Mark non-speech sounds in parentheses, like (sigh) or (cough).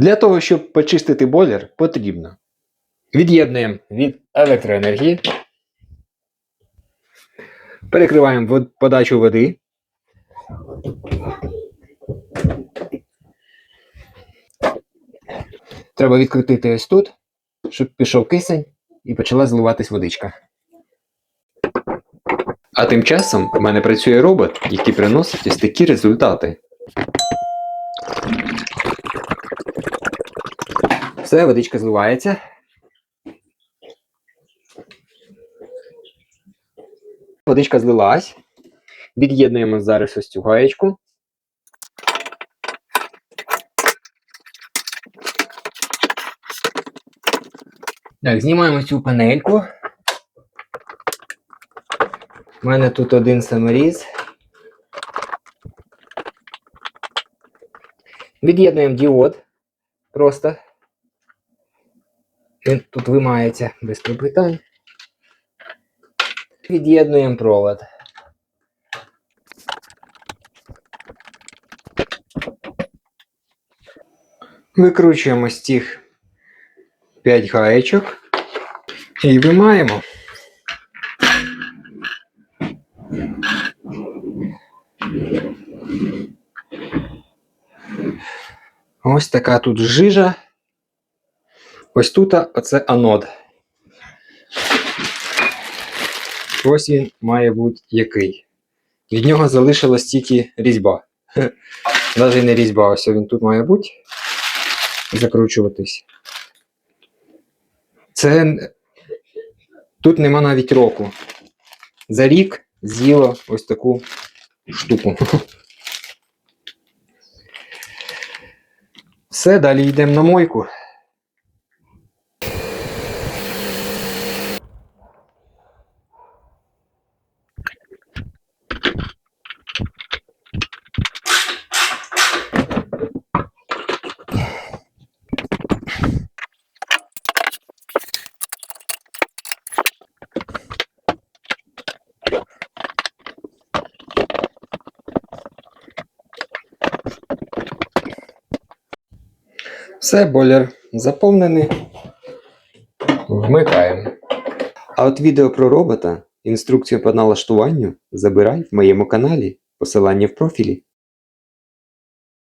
Для того, щоб почистити бойлер, потрібно. Від'єднуємо від електроенергії. Перекриваємо подачу води. Треба відкрутити ось тут, щоб пішов кисень і почала зливатись водичка. А тим часом в мене працює робот, який приносить ось такі результати. Все, водичка зливається. Водичка злилась. Від'єднуємо зараз ось цю гаєчку. Так, знімаємо цю панельку. У мене тут один саморіз. Від'єднуємо діод. Просто. Тут вимається без пропитань. Від'єднуємо провод. Викручуємо з цих 5 гаєчок і вимаємо. Ось така тут жижа. Ось тут оце анод. Ось він має бути який. Від нього залишилась тільки різьба. (laughs) Навіть не різьба, ось він тут має бути. Закручуватись. Це тут нема навіть року. За рік з'їло ось таку штуку. (laughs) Все, далі йдемо на мойку. Все, бойлер заповнений. Вмикаємо. А от відео про робота, інструкцію по налаштуванню забирай в моєму каналі. Посилання в профілі.